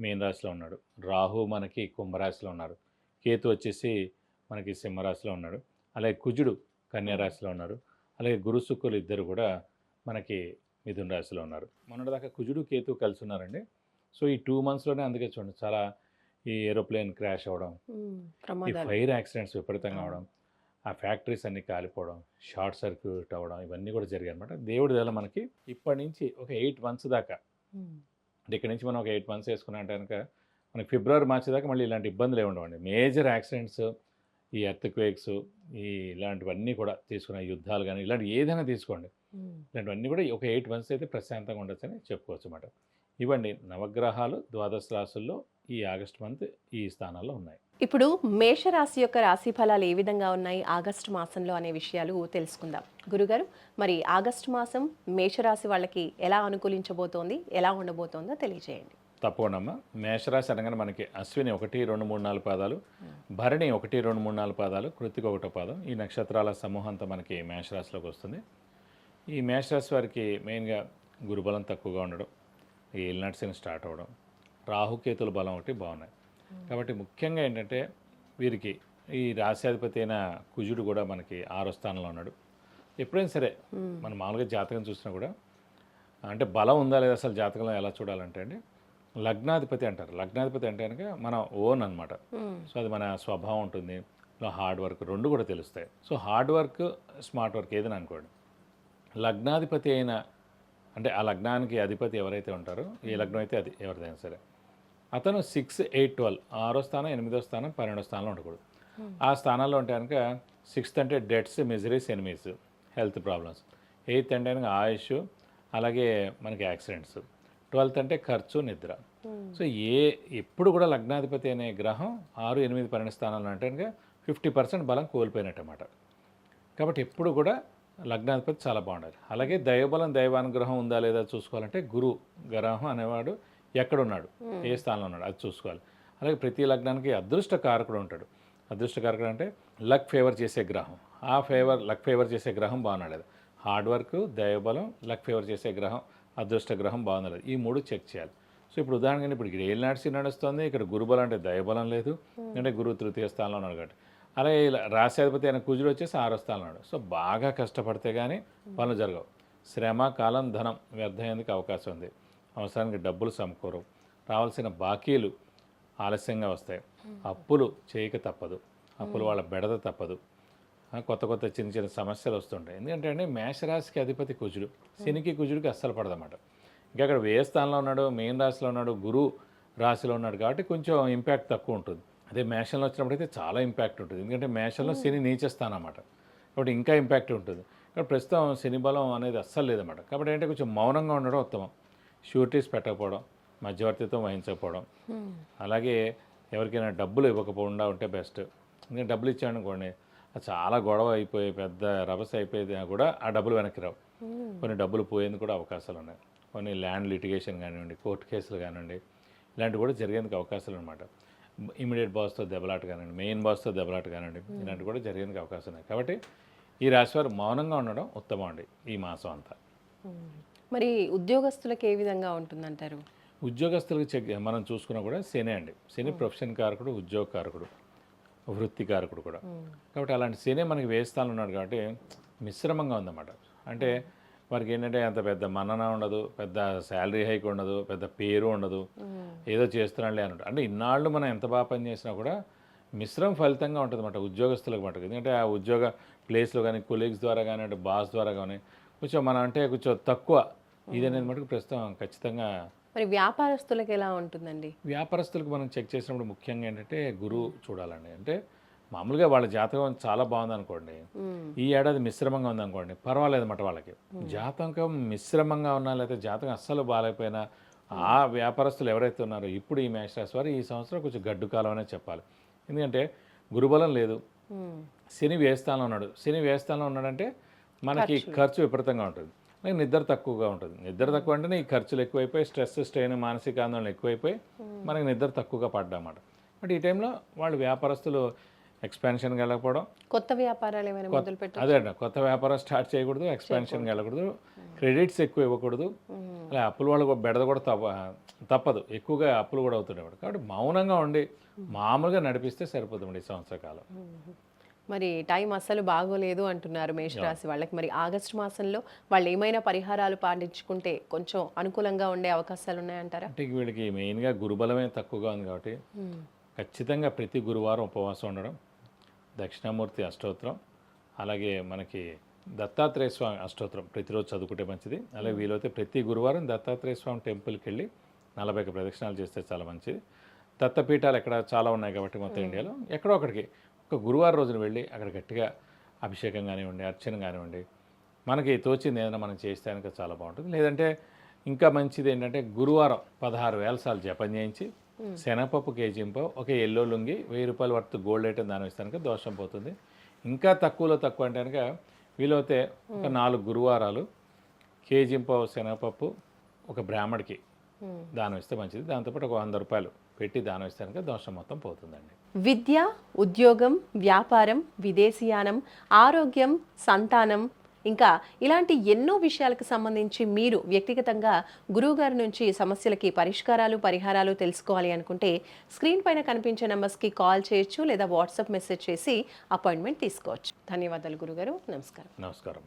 మీన రాశిలో ఉన్నాడు. రాహు మనకి కుంభరాశిలో ఉన్నారు. కేతు వచ్చేసి మనకి సింహరాశిలో ఉన్నాడు. అలాగే కుజుడు కన్యా రాశిలో ఉన్నారు. అలాగే గురు శుక్రులు ఇద్దరు కూడా మనకి మిథున రాశిలో ఉన్నారు. మొన్నటిదాకా కుజుడు కేతు కలిసి ఉన్నారండి. సో ఈ టూ మంత్స్లోనే అందుకే చూడండి చాలా ఈ ఏరోప్లేన్ క్రాష్ అవ్వడం ఈ ఫైర్ యాక్సిడెంట్స్ విపరీతంగా. అవడం ఆ ఫ్యాక్టరీస్ అన్ని కాలిపోవడం షార్ట్ సర్క్యూట్ అవ్వడం ఇవన్నీ కూడా జరిగాయి అనమాట దేవుడి దల మనకి ఇప్పటి నుంచి ఒక ఎయిట్ మంత్స్ దాకా. అంటే ఇక్కడ నుంచి మనం ఒక ఎయిట్ మంత్స్ వేసుకున్నట్టు కనుక మనకి ఫిబ్రవరి మార్చి దాకా మళ్ళీ ఇలాంటి ఇబ్బందులు ఏమి ఉండవండి. మేజర్ యాక్సిడెంట్స్ ఈ ఎర్త్ క్వేక్స్ ఈ ఇలాంటివన్నీ కూడా తీసుకున్న యుద్ధాలు కానీ ఇలాంటి ఏదైనా తీసుకోండి. ఇలాంటివన్నీ కూడా ఒక ఎయిట్ మంత్స్ అయితే ప్రశాంతంగా ఉండొచ్చని చెప్పుకోవచ్చు అన్నమాట. ఇవ్వండి నవగ్రహాలు ద్వాదశ రాశుల్లో ఈ ఆగస్ట్ మంత్ ఈ స్థానాల్లో ఉన్నాయి. ఇప్పుడు మేషరాశి యొక్క రాశి ఫలాలు ఏ విధంగా ఉన్నాయి? ఆగస్టు మాసంలో అనే విషయాలు తెలుసుకుందాం. గురుగారు మరి ఆగస్టు మాసం మేషరాశి వాళ్ళకి ఎలా అనుకూలించబోతోంది? ఎలా ఉండబోతోందో తెలియజేయండి. తప్పకుండా. మేషరాశి అనగానే మనకి అశ్విని ఒకటి రెండు మూడు నాలుగు పాదాలు భరణి ఒకటి రెండు మూడు నాలుగు పాదాలు కృతిక ఒకటో పాదం. ఈ నక్షత్రాల సమూహంతో మనకి మేషరాశిలోకి వస్తుంది. ఈ మేషరాశి వారికి మెయిన్గా గురుబలం తక్కువగా ఉండడం ఈ ఏలినాటి స్టార్ట్ అవ్వడం రాహుకేతుల బలం ఒకటి బాగున్నాయి. కాబట్టి ముఖ్యంగా ఏంటంటే వీరికి ఈ రాశ్యాధిపతి అయిన కుజుడు కూడా మనకి ఆరో స్థానంలో ఉన్నాడు. ఎప్పుడైనా సరే. మనం మామూలుగా జాతకం చూసినా కూడా అంటే బలం ఉందా లేదా అసలు జాతకంలో ఎలా చూడాలంటే అండి లగ్నాధిపతి అంటారు. లగ్నాధిపతి అంటే కనుక మన ఓన్ అన్నమాట. ఉమ్. సో అది మన స్వభావం ఉంటుంది. హార్డ్ వర్క్ రెండు కూడా తెలుస్తాయి. So hard work smart work ఏదైనా అనుకోండి. లగ్నాధిపతి అయిన అంటే ఆ లగ్నానికి అధిపతి ఎవరైతే ఉంటారో ఏ లగ్నం అయితే అది ఎవరిదైనా సరే. అతను సిక్స్ ఎయిట్ ట్వెల్వ్. ఆరో స్థానం ఎనిమిదో స్థానం పన్నెండో స్థానంలో ఉండకూడదు. ఆ స్థానాల్లో ఉంటే కనుక సిక్స్త్ అంటే debts miseries enemies health problems. Eighth అంటే కనుక ఆయుష్ అలాగే మనకి యాక్సిడెంట్స్. ట్వెల్త్ అంటే ఖర్చు నిద్ర. సో ఏ ఎప్పుడు కూడా లగ్నాధిపతి అనే గ్రహం ఆరు ఎనిమిది పన్నెండు స్థానాలు అంటే కనుక ఫిఫ్టీ పర్సెంట్ బలం కోల్పోయినట్టు అనమాట కాబట్టి ఎప్పుడు కూడా లగ్నాధిపతి చాలా బాగుండాలి. అలాగే దైవబలం దైవానుగ్రహం ఉందా లేదా చూసుకోవాలంటే గురు గ్రహం అనేవాడు ఎక్కడున్నాడు? ఏ స్థానంలో ఉన్నాడు? అది చూసుకోవాలి. అలాగే ప్రతి లగ్నానికి అదృష్ట కారకుడు ఉంటాడు. అదృష్ట కారకుడు అంటే లక్ ఫేవర్ చేసే గ్రహం. ఆ ఫేవర్ లక్ ఫేవర్ చేసే గ్రహం బాగున్నాడు. హార్డ్ వర్క్ దైవబలం లక్ ఫేవర్ చేసే గ్రహం అదృష్ట గ్రహం బాగుంది ఈ మూడు చెక్ చేయాలి. సో ఇప్పుడు ఉదాహరణగా ఇప్పుడు ఇక్కడ ఏలినాడ్సి నడుస్తుంది. ఇక్కడ గురుబలం అంటే దైవబలం లేదు. అంటే గురువు తృతీయ స్థానంలో ఉన్నాడు కాబట్టి. అలాగే ఇలా అయిన కుజుడు వచ్చేసి ఆరో స్థానంలో ఉన్నాడు. సో బాగా కష్టపడితే కానీ పనులు జరగవు. శ్రమ కాలం ధనం వ్యర్థమయ్యేందుకు అవకాశం ఉంది. అవసరానికి డబ్బులు సమకూరవు. రావాల్సిన బాకీలు ఆలస్యంగా వస్తాయి. అప్పులు చేయక తప్పదు. అప్పులు వాళ్ళ బెడద తప్పదు. కొత్త కొత్త చిన్న చిన్న సమస్యలు వస్తుంటాయి. ఎందుకంటే అండి మేషరాశికి అధిపతి కుజుడు. శనికి కుజుడికి అస్సలు పడదన్నమాట. ఇంకా అక్కడ వ్యయ స్థానంలో ఉన్నాడు మెయిన్ రాశిలో ఉన్నాడు గురు రాశిలో ఉన్నాడు కాబట్టి కొంచెం ఇంపాక్ట్ తక్కువ ఉంటుంది. అదే మేషంలో వచ్చినప్పుడైతే చాలా ఇంపాక్ట్ ఉంటుంది. ఎందుకంటే మేషంలో శని నీచస్థానం అన్నమాట కాబట్టి ఇంకా ఇంపాక్ట్ ఉంటుంది. ఇక్కడ ప్రస్తుతం శని బలం అనేది అస్సలు లేదన్నమాట. కాబట్టి ఏంటంటే కొంచెం మౌనంగా ఉండడం ఉత్తమం. షూరిటీస్ పెట్టకపోవడం మధ్యవర్తిత్వం వహించకపోవడం. అలాగే ఎవరికైనా డబ్బులు ఇవ్వకపోకుండా ఉంటే బెస్ట్. నేను డబ్బులు ఇచ్చాను అది చాలా గొడవ అయిపోయి పెద్ద రభస అయిపోయేది కూడా ఆ డబ్బులు వెనక్కి రావు. కొన్ని డబ్బులు పోయేందుకు కూడా అవకాశాలు ఉన్నాయి. కొన్ని ల్యాండ్ లిటిగేషన్ కానివ్వండి కోర్టు కేసులు కానివ్వండి ఇలాంటివి కూడా జరిగేందుకు అవకాశాలు అనమాట ఇమీడియట్ బాస్తో దెబ్బలాట కానివ్వండి మెయిన్ బాస్తో దెబ్బలాట కానివ్వండి ఇలాంటివి కూడా జరిగేందుకు అవకాశం ఉన్నాయి. కాబట్టి ఈ రాశివారు మౌనంగా ఉండడం ఉత్తమం అండి ఈ మాసం అంతా. మరి ఉద్యోగస్తులకు ఏ విధంగా ఉంటుందంటారు? ఉద్యోగస్తులకు చెక్ మనం చూసుకున్నా కూడా శని అండి. శని ప్రొఫెషన్ కారకుడు ఉద్యోగ కారకుడు వృత్తి కారకుడు కూడా. కాబట్టి అలాంటి శని మనకి వేస్తాను ఉన్నాడు కాబట్టి మిశ్రమంగా ఉందన్నమాట. అంటే వారికి ఏంటంటే అంత పెద్ద మన్నన ఉండదు పెద్ద శాలరీ హైక్ ఉండదు పెద్ద పేరు ఉండదు. ఏదో చేస్తున్నాడులే అన్నట్టు. అంటే ఇన్నాళ్ళు మనం ఎంత బాగా పని చేసినా కూడా మిశ్రమ ఫలితంగా ఉంటుంది అన్నమాట ఉద్యోగస్తులకు మటుకు. ఎందుకంటే ఆ ఉద్యోగ ప్లేస్లో కానీ కొలీగ్స్ ద్వారా కానీ అంటే బాస్ ద్వారా కానీ కొంచెం మనం అంటే కొంచెం తక్కువ. ఇది అనేది మటుకు ప్రస్తుతం ఖచ్చితంగా మరి వ్యాపారస్తులకు ఎలా ఉంటుందండి? వ్యాపారస్తులకు మనం చెక్ చేసినప్పుడు ముఖ్యంగా ఏంటంటే గురువు చూడాలండి. అంటే మామూలుగా వాళ్ళ జాతకం చాలా బాగుంది అనుకోండి. ఈ ఏడాది మిశ్రమంగా ఉంది అనుకోండి పర్వాలేదు అన్నమాట వాళ్ళకి. జాతకం మిశ్రమంగా ఉన్నా లేకపోతే జాతకం అస్సలు బాగాలేకపోయినా ఆ వ్యాపారస్తులు ఎవరైతే ఉన్నారో ఇప్పుడు ఈ మేషరాశి వారు ఈ సంవత్సరం కొంచెం గడ్డు కాలం అనే చెప్పాలి. ఎందుకంటే గురుబలం లేదు. శని వ్యయస్థానంలో ఉన్నాడు. శని వ్యయస్థానంలో ఉన్నాడంటే మనకి ఖర్చు. విపరీతంగా ఉంటుంది. నిద్ర తక్కువగా ఉంటుంది. నిద్ర తక్కువ అంటేనే ఈ ఖర్చులు ఎక్కువైపోయి స్ట్రెస్ స్ట్రెయిన్ మానసిక ఆందోళన ఎక్కువైపోయి మనకి నిద్ర తక్కువగా పడ్డమాట బట్ ఈ టైంలో వాళ్ళు వ్యాపారస్తులు ఎక్స్పాన్షన్కి వెళ్ళకపోవడం కొత్త వ్యాపారాలు ఏమైనా మొదలు అదే అండి. కొత్త వ్యాపారం స్టార్ట్ చేయకూడదు ఎక్స్పాన్షన్కి వెళ్ళకూడదు క్రెడిట్స్ ఎక్కువ ఇవ్వకూడదు అలా అప్పుల వాళ్ళు బెడద కూడా తప్ప తప్పదు. ఎక్కువగా అప్పులు కూడా అవుతుండేవాడు కాబట్టి మౌనంగా ఉండి మామూలుగా నడిపిస్తే సరిపోతుంది ఈ సంవత్సర కాలం మరి టైం అస్సలు బాగోలేదు అంటున్నారు మేషరాశి వాళ్ళకి. మరి ఆగస్టు మాసంలో వాళ్ళు ఏమైనా పరిహారాలు పాటించుకుంటే కొంచెం అనుకూలంగా ఉండే అవకాశాలు ఉన్నాయంటారా? అంటే వీళ్ళకి మెయిన్గా గురుబలమే తక్కువగా ఉంది కాబట్టి ఖచ్చితంగా ప్రతి గురువారం ఉపవాసం ఉండడం దక్షిణామూర్తి అష్టోత్తరం అలాగే మనకి దత్తాత్రేయ స్వామి అష్టోత్తరం ప్రతిరోజు చదువుకుంటే మంచిది. అలాగే వీలైతే ప్రతి గురువారం దత్తాత్రేయ స్వామి టెంపుల్కి వెళ్ళి నలభై ప్రదక్షిణాలు చేస్తే చాలా మంచిది. దత్తపీఠాలు ఎక్కడ చాలా ఉన్నాయి కాబట్టి మొత్తం ఇండియాలో. ఎక్కడో ఒకడికి ఒక గురువారం రోజున వెళ్ళి అక్కడ గట్టిగా అభిషేకం కానివ్వండి అర్చన కానివ్వండి మనకి తోచింది ఏదైనా మనం చేస్తే కనుక చాలా బాగుంటుంది. లేదంటే ఇంకా మంచిది ఏంటంటే గురువారం పదహారు వేల సార్లు జపం చేయించి శనగపప్పు కేజీంపో ఒక ఎల్లో లుంగి వెయ్యి రూపాయల వర్త్ గోల్డ్ ఐటమ్ దాని ఇస్తే కనుక దోషం పోతుంది. ఇంకా తక్కువలో తక్కువ అంటే కనుక వీలైతే ఒక నాలుగు గురువారాలు కేజీంపో శనగపప్పు ఒక బ్రాహ్మడికి దానం ఇస్తే మంచిది. దాంతోపాటు ఒక వంద రూపాయలు పెట్టి దానం ఇస్తే కనుక దోషం మొత్తం పోతుందండి. విద్య ఉద్యోగం వ్యాపారం విదేశీయానం ఆరోగ్యం సంతానం ఇంకా ఇలాంటి ఎన్నో విషయాలకు సంబంధించి మీరు వ్యక్తిగతంగా గురువుగారి నుంచి సమస్యలకి పరిష్కారాలు పరిహారాలు తెలుసుకోవాలి అనుకుంటే స్క్రీన్ పైన కనిపించే నెంబర్స్కి కాల్ చేయొచ్చు లేదా వాట్సాప్ మెసేజ్ చేసి అపాయింట్మెంట్ తీసుకోవచ్చు. ధన్యవాదాలు గురుగారు. నమస్కారం. నమస్కారం